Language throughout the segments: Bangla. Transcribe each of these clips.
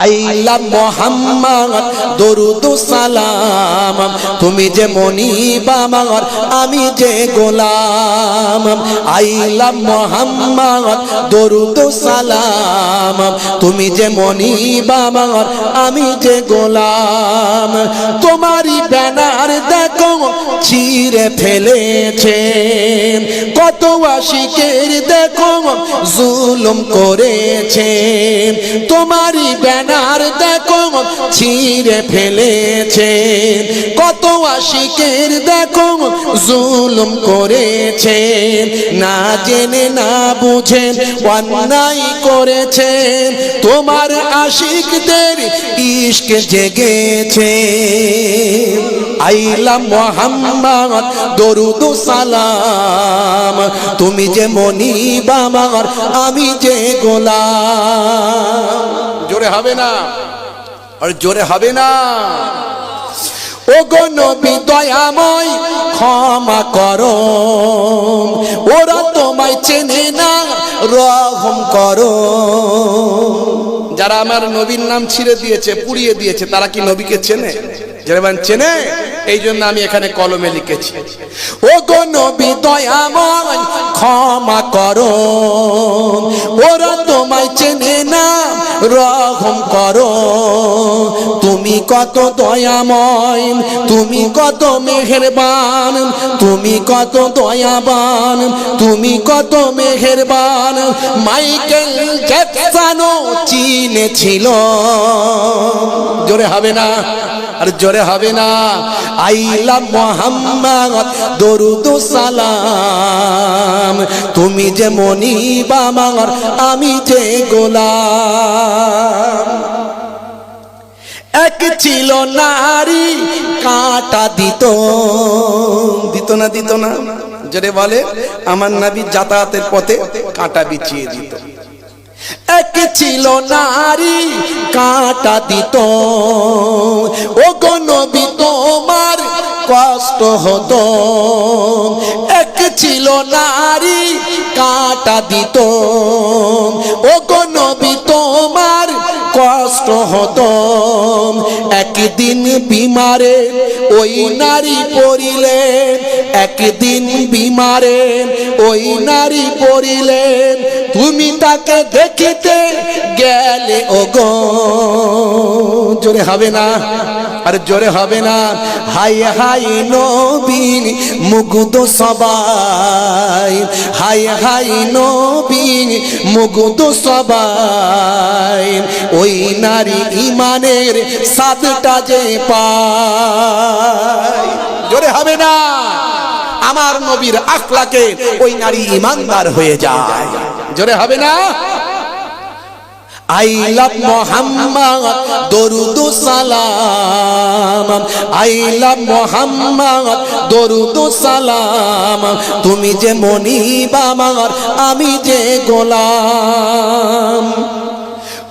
আইলা মোহাম্মদ, দরুদ সালাম। তুমি যে মনিব আমার, আমি যে গোলাম। আইলা মোহাম্মদ, দরুদ সালাম। তুমি যে মনিব আমার, আমি যে গোলাম। তোমারই ব্যানার দেখো চিরে ফেলেছে কত আশিকের দেখো জুলুম করেছে তোমারই ব্যানার দেখো ছিঁড়ে ফেলেছে কত আশিকের দেখো জুলুম করেছে না জেনে না বুঝেন অন্যায় করেছে তোমার আশিকদের ইস্ক জেগেছে। আইলাম মোহাম্মদ দরুদ সালাম। তুমি যে মনিব আমার আমি যে গোলাম। জোরে হবে না? আর জোরে হবে না? ও গো নবী দয়াময় ক্ষমা করো। ওরা তোমায় চেনে না রহম করো। যারা আমার নবীর নাম ছিঁড়ে দিয়েছে পুড়িয়ে দিয়েছে তারা কি নবীকে চেনে? যারা বলেন চেনে? এই জন্য আমি এখানে কলমে লিখেছি, ও গো নবী দয়াময়, ক্ষমা করো। ওরা তোমায় চেনে রহম করো। তুমি কত দয়াময়, তুমি কত মেহেরবান, তুমি কত দয়াবান, তুমি কত মেহেরবান। মাইকেল জ্যাকসনও চিনেছিল। জোরে হবে না, আর জোরে হবে না। আইলা মোহাম্মদ, দরুদ সালাম। তুমি যে মনিব আমার, আমি যে গোলাম। এক ছিল নারী কাটা দিত। দিত না দিত না। জোরে বলে আমার নাবি যাতায়াতের পথে কাটা বিছিয়ে দিত। এক ছিল নারী কাটা দিত। ও গো নবী তোমার কষ্ট হতো। এক ছিল নারী কাটা দিত। একদিন বিমারে ওই নারী পড়িলেন, একদিন বিমারে ওই নারী পড়িলেন। তুমি তাকে দেখিতে গেলে ও গো জোরে হবে না। আর জোরে হবে না। হাই হাই নবীন, মুগ্ধ সবাই। হাই হাই নবীন, মুগ্ধ সবাই। ওই নারী ইমানের সাতটা যে পায়। জোরে হবে না। আমার নবীর আখলাকে ওই নারী ইমানদার হয়ে যায়। জোরে হবে না? আই লাভ মোহাম্মদ, দরুদ সালাম। আই লাভ মোহাম্মদ, দরুদ সালাম। তুমি যে মনিব আমার, আমি যে গোলাম।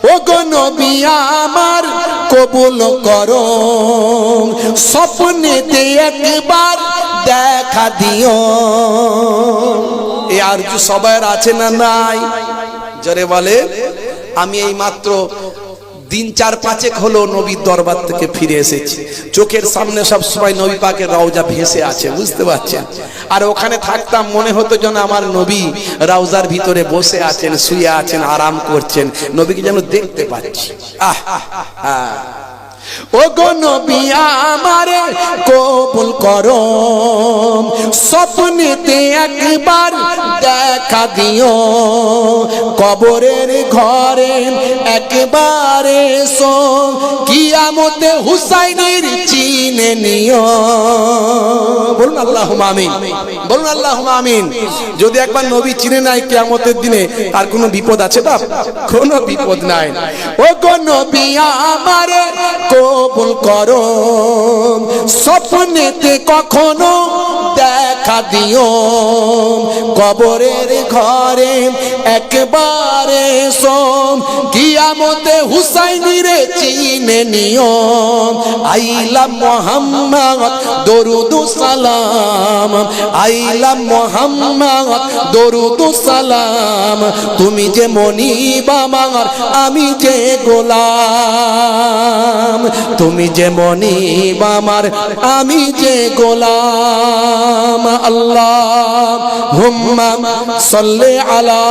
ও নবী আমার, কবুল কর। করো স্বপ্নেতে একবার দেখা দিও। এ আর কি সবার আছে না নাই? জরে বলে আমি এই মাত্র দিন চার পাঁচেক হলো নবীর দরবার থেকে ফিরে এসেছি। চোখের সামনে সব সময় নবী পাকের রওজা ভেসে আছে, বুঝতে পারছেন? আর ওখানে থাকতাম, মনে হতো যেন আমার নবী রাউজার ভিতরে বসে আছেন, শুয়ে আছেন, আরাম করছেন। নবীকে যেন দেখতে পাচ্ছি। আহ ও গো নবী আমারে কবুল করো। স্বপ্নেতে একবার দেখা দিও। কবরের ঘরে একবার এসো। কিয়ামতে হুসাইনের চিনে নিও। বলুন আল্লাহ আমিন। বলুন আল্লাহ আমিন। যদি একবার নবী চিনে নাই কিয়ামতের দিনে, তার কোনো বিপদ আছে বাপ? কোনো বিপদ নাই। ও গো নবী আমারে কবুল করো। স্বপ্নেতে কখনো দেখা দিও। কবরের ঘরে একবারে সোম। কিয়ামতে হুসাইনি রে চিনে নিও। আইলা মোহাম্মদ, দরুদ সালাম। আইলা মোহাম্মদ, দরুদ সালাম। তুমি যে মনিব আমার আমি যে গোলাম। তুমি যে মনিব আমার আমি যে গোলাম। আল্লাহ হুম্মা সাল্লি আলা